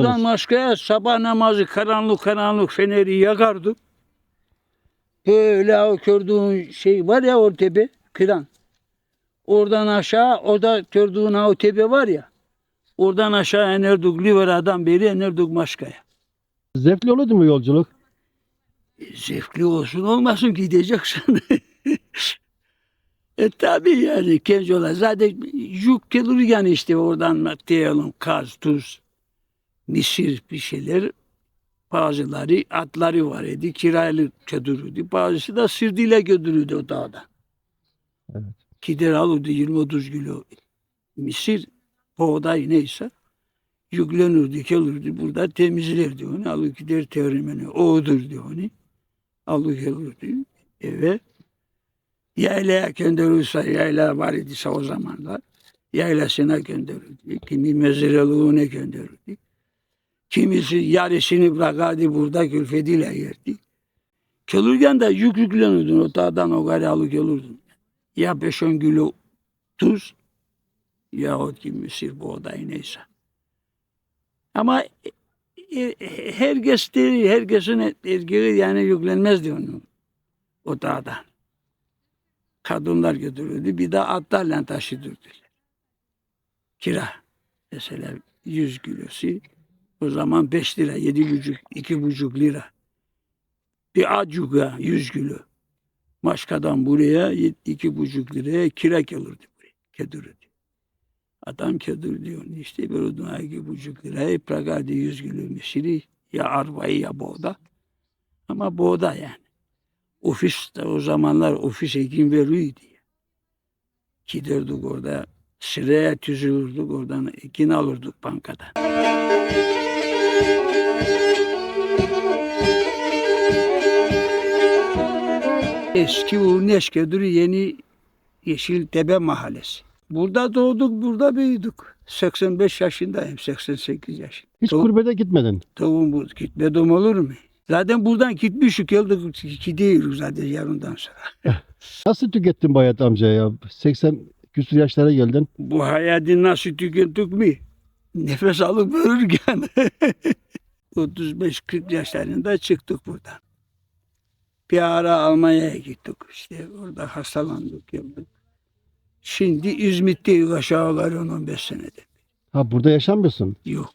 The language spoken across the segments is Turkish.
Buradan Maska'ya sabah namazı karanlık karanlık feneri yakardık. Böyle o gördüğün şey var ya o tepe, kıran. Oradan aşağı, o da gördüğün o tepe var ya. Oradan aşağı inerdik Livera'dan beri inerdik Maska'ya. Zevkli olurdu mu yolculuk? Zevkli olsun olmasın gideceksin. e tabi yani genç olan. Zaten yük gelir yani işte oradan diyelim kaz, tuz, misir bir şeyler. Bazıları atları var idi, kiraylı götürürdü. Bazısı da sırtıyla götürürdü o dağdan. Evet. Gider alırdı 20-30 kilo misir, buğday neyse. Yüklenirdi, gelirdi burada temizlerdi onu. Alır gider terimini, oğudurdu onu. Alır gelirdi eve. Yaylaya gönderirse, yayla var idiyse o zamanlar. Yaylasına gönderirdi. Kimi mezarlığına gönderirdi. Kimisi yarısını bırakardı burada külfediyle yerdi. Gelirken de yük yüklenirdin o dağdan o kadar alıp gelirdin. Ya 5-10 kilo tuz yahut ki mısır buğday neyse. Ama e, herkes de, herkesin erkeği yani yüklenmezdi onu o dağdan. Kadınlar götürürdü. Bir de atlarla taşıdırdılar. Kira. Mesela 100 kilosu o zaman 5 lira, yedi buçuk, iki buçuk lira. Bir acuga 100 kilo. Maşkadan buraya yedi- iki buçuk liraya kira gelirdi buraya. Kedirdi. Adam kedirdi onu işte böyle iki buçuk liraya bırakardı 100 kilo misiri ya arbayı ya boğda. Ama boğda yani. Ofis de o zamanlar ofis ekim veriyordu. Giderdik orada sıraya tüzülürdük oradan ekin alırdık bankadan. Eski Urneşke'dir yeni Yeşiltepe Mahallesi. Burada doğduk, burada büyüdük. 85 yaşındayım, 88 yaşında. Hiç Doğ- gurbete gitmedin. Tavuğum bu gitmedim olur mu? Zaten buradan gitmişik, geldik, gidiyoruz zaten yarından sonra. Nasıl tükettin bu hayat amca ya? 80 küsur yaşlara geldin. Bu hayatı nasıl tükettik mi? Nefes alıp ölürken 35-40 yaşlarında çıktık buradan. Bir ara Almanya'ya gittik işte orada hastalandık geldik. Şimdi İzmit'teyiz aşağıları 15 senedir. Ha burada yaşamıyorsun. Yok.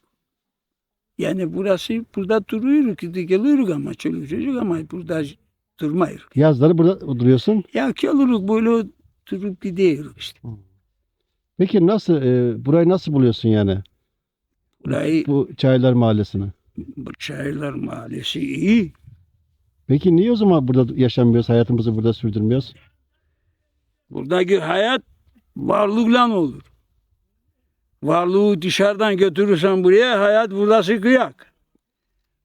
Yani burası burada duruyoruz, geliyoruz ama çoluk çocuk ama burada durmayız. Yazları burada duruyorsun. Ya geliyoruz böyle durup gidiyoruz işte. Peki nasıl, e, burayı nasıl buluyorsun yani? Burayı Bu Çaylar Mahallesi'ni. bu Çaylar Mahallesi iyi. Peki niye o zaman burada yaşamıyoruz, hayatımızı burada sürdürmüyoruz? Buradaki hayat varlıkla olur. Varlığı dışarıdan götürürsen buraya hayat burası kıyak.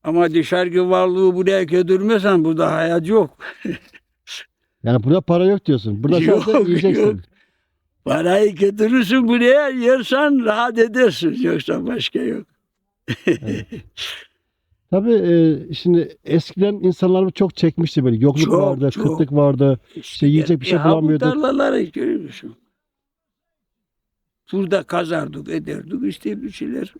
Ama dışarıki varlığı buraya götürmesen burada hayat yok. Yani burada para yok diyorsun. Burada Yok, sadece yiyeceksin. yok. Parayı götürürsün buraya yersen rahat edersin. Yoksa başka yok. Tabii e, şimdi eskiden insanlar çok çekmişti böyle. Yokluk Çok, vardı, çok. kıtlık vardı. İşte yiyecek bir şey bu bulamıyorduk. tarlaları görüyor musun? Burada kazardık, ederdik işte bir şeyler.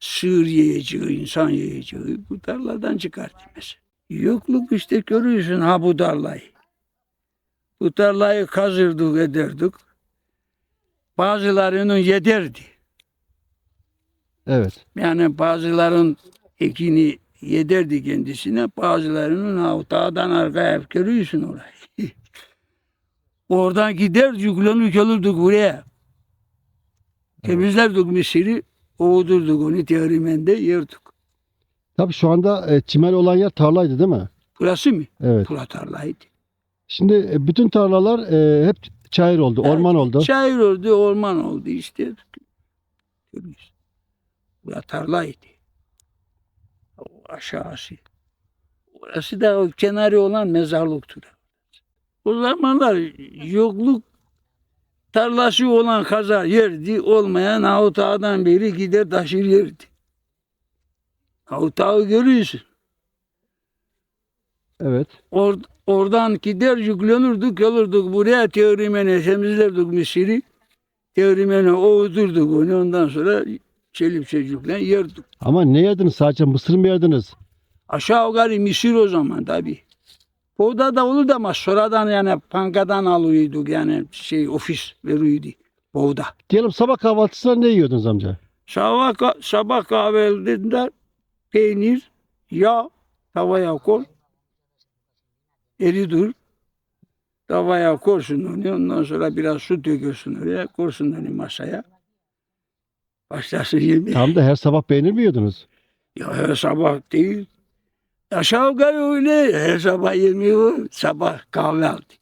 Sığır yiyeceği, insan yiyeceği bu tarladan çıkarttı mesela. Yokluk işte görüyorsun ha bu tarlayı. Bu tarlayı kazırdık, ederdik. Bazılarının yederdi. Evet. Yani bazıların ekini yederdi kendisine, bazılarının ha, dağdan arkaya görüyorsun orayı. Oradan gider yüklenir gelirdik buraya. Temizlerdik misiri, oğudurduk onu terimende yerdik. Tabii şu anda e, çimen olan yer tarlaydı değil mi? Burası mı? Evet. Bura tarlaydı. Şimdi e, bütün tarlalar e, hep çayır oldu, orman oldu. Çayır oldu, orman oldu işte. Görüyorsun. Bura tarlaydı. O aşağısı. Orası da o kenarı olan mezarlıktır. O zamanlar yokluk tarlası olan kazar yerdi, olmayan avutağdan beri gider taşır yerdi. Avutağı görüyorsun. Evet. Or, oradan gider yüklenirdik, gelirdik buraya teorimene temizlerdik misiri. Teorimene oğudurduk onu ondan sonra çelip çocukla yerdik. Ama ne yediniz? Sadece mısır mı yediniz? Aşağı yukarı Mısır o zaman tabi. Orada da olur da ama sonradan yani pankadan alıyorduk yani şey ofis veriyordu. Boğda. Diyelim sabah kahvaltısında ne yiyordunuz amca? Sabah, sabah kahvelerinde peynir, yağ, tavaya koy. Eri dur. Tavaya korsun onu. Ondan sonra biraz su döküyorsun oraya. Korsun onu masaya. Başlasın yemeye. Tam da her sabah peynir mi yiyordunuz? Ya her sabah değil. Aşağı yukarı öyle. Her sabah yemiyor. Sabah kahvaltı.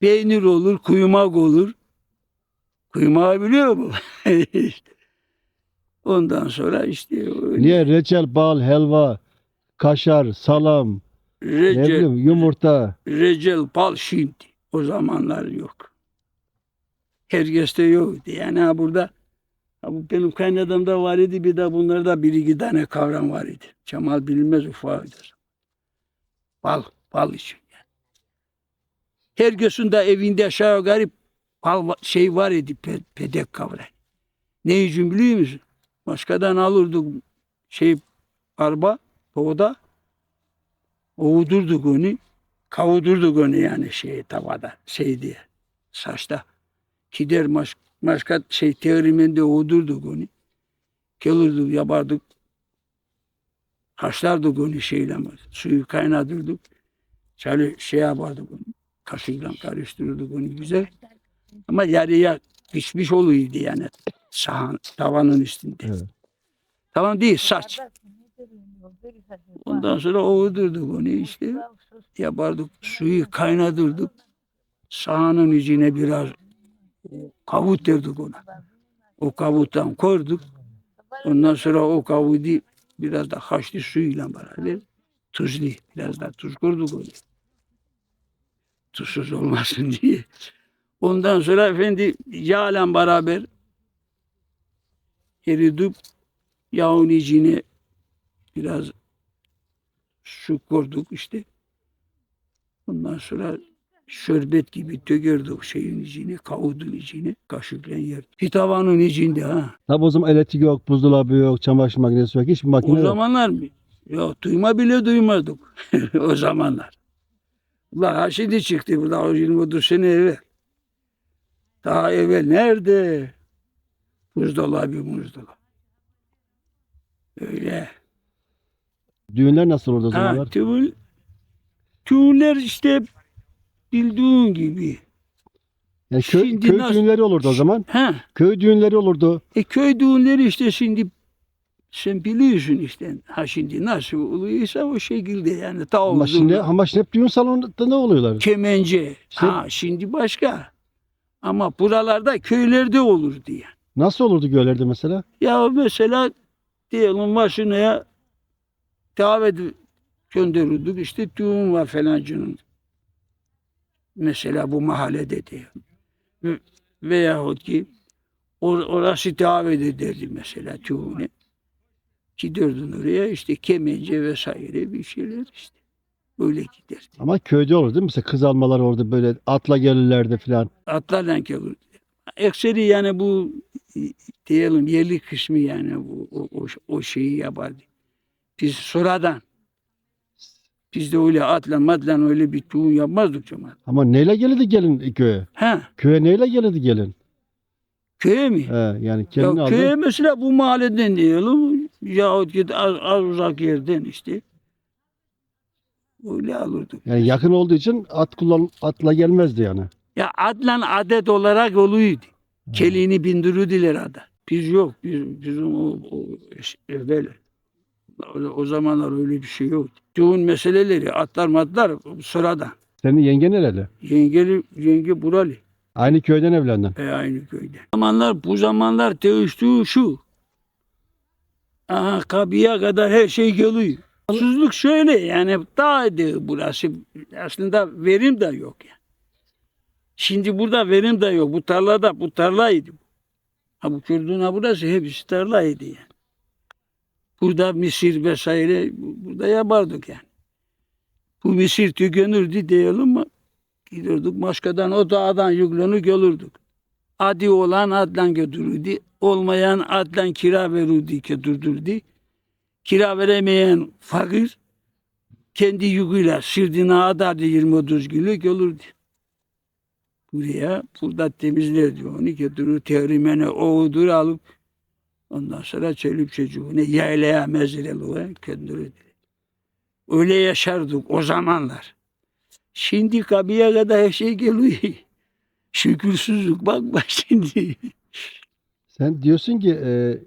Peynir olur, kuymak olur. Kuymağı biliyor mu? Ondan sonra işte öyle. Niye? Reçel, bal, helva, kaşar, salam, ne Recel, bileyim yumurta. Recel Pal şimdi. O zamanlar yok. Herkeste yoktu. Yani ha burada ha bu benim kaynadamda var idi. Bir de bunlarda bir iki tane kavram var idi. Cemal bilmez ufağıydı. Bal, bal için. Yani. Herkesin de evinde aşağı yukarı bal şey var idi. pe- pedek kavram. Ne için biliyor musun? Başkadan alırdık şey arba, doğuda. Ovudurduk onu. Kavudurduk onu yani şey tavada şey diye saçta. Gider maş, başka şey teriminde ovudurduk onu. Gelirdik yapardık. Haşlardık onu şeyle suyu kaynatırdık. Şöyle şey yapardık onu. Kaşıkla karıştırırdık onu güzel. Ama yarıya pişmiş oluyordu yani sahan tavanın üstünde. Evet. Tavan değil saç. Ondan sonra ovudurduk onu işte yapardık. Suyu kaynatırdık. Sahanın içine biraz kavut derdik ona. O kavuttan koyduk. Ondan sonra o kavutu biraz da haşlı suyuyla beraber tuzlu. Biraz da tuz koyduk onu. Tuzsuz olmasın diye. Ondan sonra efendi yağla beraber eridip yağın içine biraz su koyduk işte. Ondan sonra şörbet gibi dökerdik şeyin içine, kavudun içine, kaşıkla yerdik. Bir tavanın içinde ha. Tabi o zaman elektrik yok, buzdolabı yok, çamaşır makinesi yok, hiçbir makine O yok. zamanlar mı? Yok duyma bile duymadık o zamanlar. Ha şimdi çıktı burada o 20 sene evvel. Daha evvel nerede? Buzdolabı buzdolabı. Öyle. Düğünler nasıl oldu o Ha, zamanlar? tüvül, tüvüller işte bildiğin gibi. Yani köy, Şimdi köy nasıl- düğünleri olurdu o zaman. Ha, Köy düğünleri olurdu. e köy düğünleri işte şimdi sen biliyorsun işte ha şimdi nasıl oluyorsa o şekilde yani ta Ama şimdi, ama şimdi hep düğün salonunda ne oluyorlar? kemence. İşte- ha şimdi başka. Ama buralarda köylerde olur diye. Nasıl olurdu göllerde mesela? Ya mesela diyelim maşinaya davet gönderirdik işte düğün var falancının. Mesela bu mahallede diye. Ve- Veyahut ki or- orası davet ederdi mesela düğüne. Giderdin oraya işte kemence vesaire bir şeyler işte. Öyle giderdi. Ama köyde olur değil mi? Mesela kız almalar orada böyle atla gelirlerdi falan. Atlarla gelirdi. Ekseri yani bu diyelim yerli kısmı yani bu, o, o, o şeyi yapardı. Biz sonradan biz de öyle atla matla öyle bir düğün yapmazdık Cemal. Ama neyle gelirdi gelin köye? Ha, Köye neyle gelirdi gelin? köye mi? He, yani gelin ya aldı. köye mesela bu mahalleden diyelim yahut git az, az uzak yerden işte. Öyle alırdık. Yani yakın olduğu için at kullan atla gelmezdi yani. Ya adlan adet olarak oluyordu. Kelini bindirirdiler ada. Biz yok. Biz, bizim o, o evvel o, zamanlar öyle bir şey yoktu. Düğün meseleleri atlar matlar sıradan. Senin yenge nereli? Yengeli, yenge buralı. Aynı köyden evlendin. E aynı köyde. Zamanlar bu zamanlar değiştiği şu. Aha kapıya kadar her şey geliyor. Susuzluk şöyle yani dağdı burası. Aslında verim de yok yani. Şimdi burada verim de yok. Bu tarlada bu tarlaydı. Ha bu ha burası hepsi tarlaydı yani. Burada misir vesaire bu- burada yapardık yani. Bu misir tükenirdi diyelim mi? Giderdik başkadan o dağdan yüklenir gelirdik. Adi olan adlan götürürdü. Olmayan adlan kira verirdi götürdürdü. Kira veremeyen fakir kendi yüküyle sırtına adardı 20-30 günlük olurdu. Buraya burada temizlerdi onu götürür terimene oğudur alıp ondan sonra çölüp çocuğunu yaylaya mezrelüğe gönderirdi. Öyle yaşardık o zamanlar. Şimdi kapıya kadar her şey geliyor. Şükürsüzlük bak bak şimdi. Sen diyorsun ki e,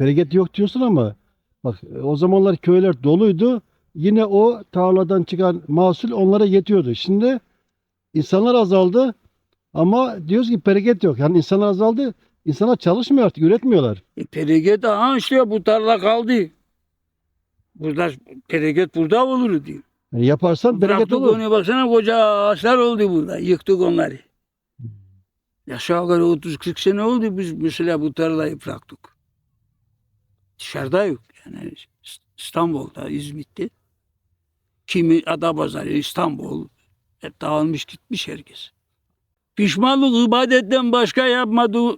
bereket yok diyorsun ama bak e, o zamanlar köyler doluydu. Yine o tarladan çıkan mahsul onlara yetiyordu. Şimdi insanlar azaldı ama diyoruz ki bereket yok. Yani insanlar azaldı. İnsanlar çalışmıyor artık, üretmiyorlar. E, pereket aha işte bu tarla kaldı. Burada pereket burada olur diyor. Yani yaparsan bereket olur. onu baksana koca ağaçlar oldu burada. Yıktık onları. Aşağı yukarı 30-40 sene oldu biz mesela bu tarlayı bıraktık. Dışarıda yok. Yani İstanbul'da, İzmit'te. Kimi Adapazarı, İstanbul. Hep dağılmış gitmiş herkes. Pişmanlık ibadetten başka yapmadığı,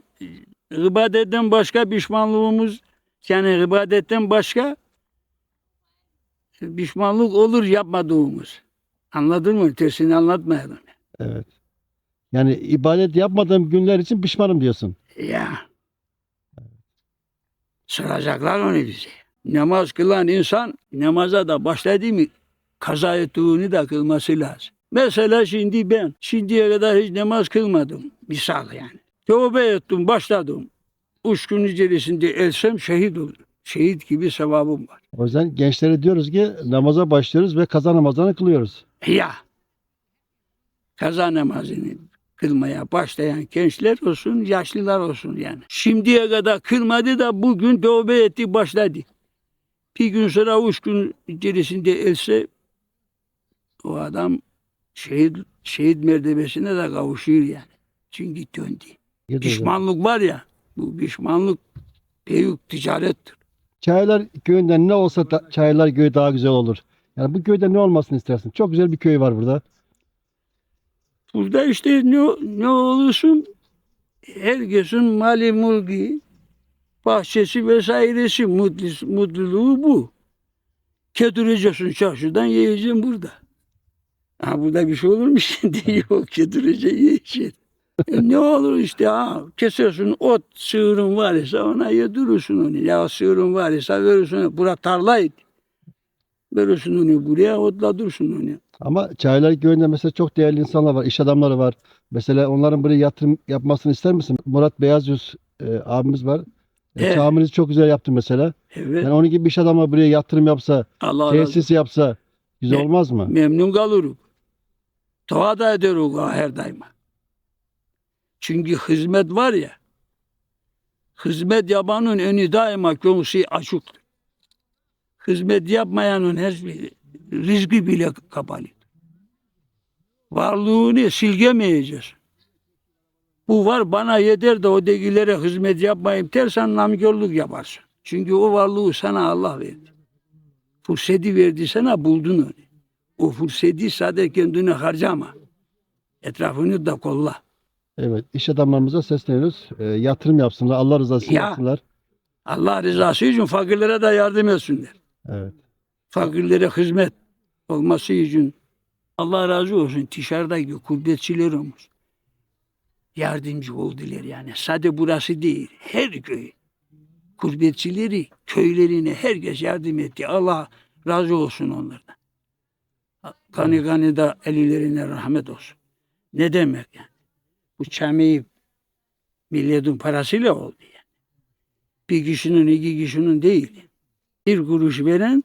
ibadetten başka pişmanlığımız, yani ibadetten başka pişmanlık olur yapmadığımız. Anladın mı? Tersini anlatmayalım. Evet. Yani ibadet yapmadığım günler için pişmanım diyorsun. Ya. Soracaklar onu bize. Namaz kılan insan namaza da başladı mı kaza ettiğini de kılması lazım. Mesela şimdi ben şimdiye kadar hiç namaz kılmadım. Misal yani. Tövbe ettim başladım. Üç gün içerisinde elsem şehit olurum. Şehit gibi sevabım var. O yüzden gençlere diyoruz ki namaza başlıyoruz ve kaza namazlarını kılıyoruz. Ya. Kaza namazını kılmaya başlayan gençler olsun, yaşlılar olsun yani. Şimdiye kadar kılmadı da bugün tövbe etti başladı. Bir gün sonra üç gün içerisinde else o adam şehit, şehit mertebesine de kavuşuyor yani. Çünkü döndü. Pişmanlık var ya, bu pişmanlık büyük ticarettir. Çaylar köyünden ne olsa da, Çaylar köyü daha güzel olur. Yani bu köyde ne olmasını istersin? Çok güzel bir köy var burada. Burada işte ne, ne olursun herkesin mali mülki, bahçesi vesairesi mutlu, mutluluğu bu. Kedireceksin çarşıdan yiyeceksin burada. Ha burada bir şey olur mu şimdi? Yok kedireceksin yiyeceksin. E, ne olur işte ha kesiyorsun ot sığırın var ise ona yedirirsin onu. Ya sığırın var ise verirsin. Bura tarlaydı. Verirsin onu buraya otla dursun onu. Ama Çaylar köyünde mesela çok değerli insanlar var, iş adamları var. Mesela onların buraya yatırım yapmasını ister misin? Murat Beyazyüz e, abimiz var. E, Evet. caminizi çok güzel yaptı mesela. Evet. Yani onun gibi iş adamı buraya yatırım yapsa, Allah tesis yapsa güzel Ne- olmaz mı? memnun kalırız. Dua da ederiz ha her daima. Çünkü hizmet var ya, hizmet yapanın önü daima göğsü açıktır. Hizmet yapmayanın her rizki bile kapalı. Varlığını silgemeyeceğiz. Bu var bana yeter de o degilere hizmet yapmayayım dersen namkörlük yaparsın. Çünkü o varlığı sana Allah verdi. Fırsatı verdi sana buldun onu. O fırsatı sadece kendine harcama. Etrafını da kolla. Evet, iş adamlarımıza sesleniyoruz. E, yatırım yapsınlar, Allah rızası için Ya. yapsınlar. Allah rızası için fakirlere de yardım etsinler. Evet. Fakirlere hizmet olması için Allah razı olsun dışarıdaki kurbetçiler olmuş. Yardımcı oldular yani. Sadece burası değil. Her köy. Kurbetçileri köylerine herkes yardım etti. Allah razı olsun onlardan. Kanı kanı da elilerine rahmet olsun. Ne demek yani? Bu çameyi milletin parasıyla oldu yani. Bir kişinin iki kişinin değil. Bir kuruş veren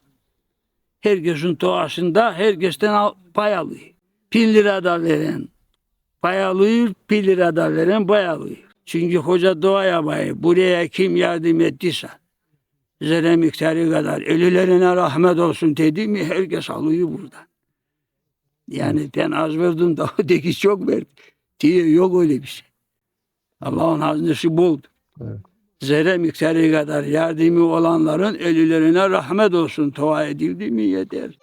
herkesin doğasında herkesten al, pay alıyor. Bin lira da veren pay alıyor, bir lira da veren pay alıyor. Çünkü hoca dua yapayım. Buraya kim yardım ettiyse zerre miktarı kadar ölülerine rahmet olsun dedi mi herkes alıyor buradan. Yani ben az verdim da öteki çok verdi. Diye yok öyle bir şey. Allah'ın haznesi boldur. Evet. Zerre miktarı kadar yardımı olanların ölülerine rahmet olsun. Dua edildi mi yeter.